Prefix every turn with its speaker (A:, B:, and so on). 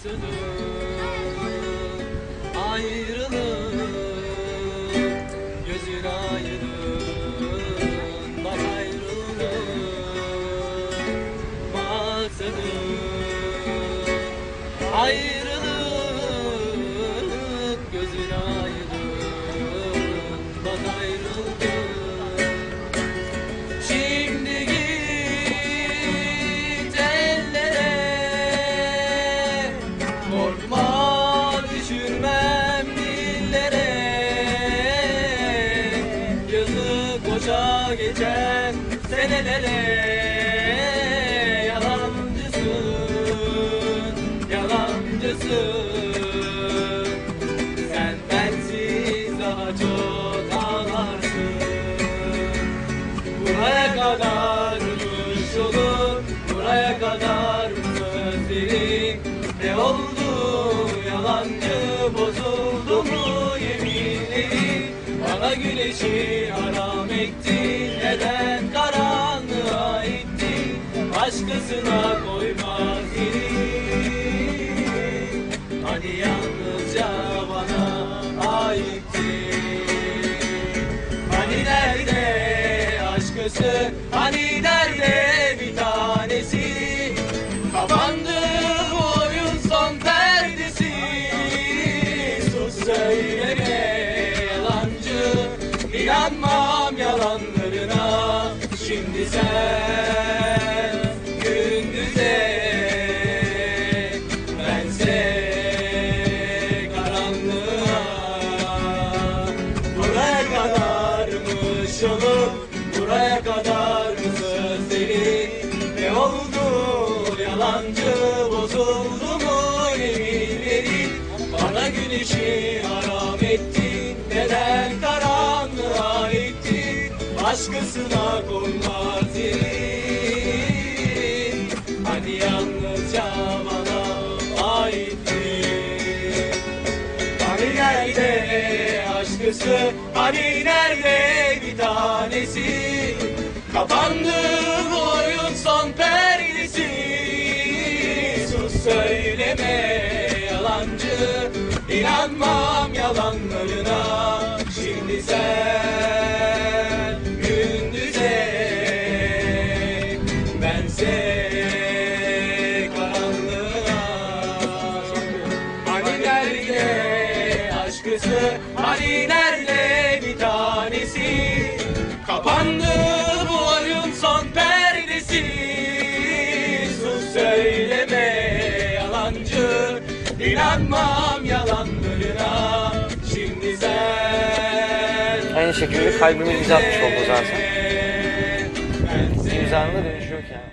A: maksadım Ayrılık Gözün aydın Bak ayrılık Maksadım Ayrılık Yazık boşa geçen senelere Yalancısın, yalancısın. Sen bensiz daha çok ağlarsın. Buraya kadarmış yolun Buraya kadarmış sözlerin Ne oldu güneşi haram ettin Neden karanlığa ittin Başkasına koymaz yerin Hani yalnızca bana aitti. Hani nerede aşkısı? Hani nerede İnanmam yalanlarına. Şimdi sen gündüze Bense karanlığa. Buraya kadarmış yolum Buraya kadar mı sözlerin Ne oldu? Yalancı Bozuldu mu yeminlerin Bana güneşi Başkasına koymaz yerin Hani yalnızca bana aittin Hani nerede aşkısı? Hani nerede bir tanesi? Kapandı bu son perdesi. Sus söyleme yalancı. İnanmam aşkısı nerede bir tanesi Kapandı bu oyun son perdesi Sus söyleme yalancı İnanmam yalanlarına Şimdi sen
B: Aynı şekilde kalbime imza atmış oldu zaten.
A: Ben
B: İmzanın da dönüşü yok yani.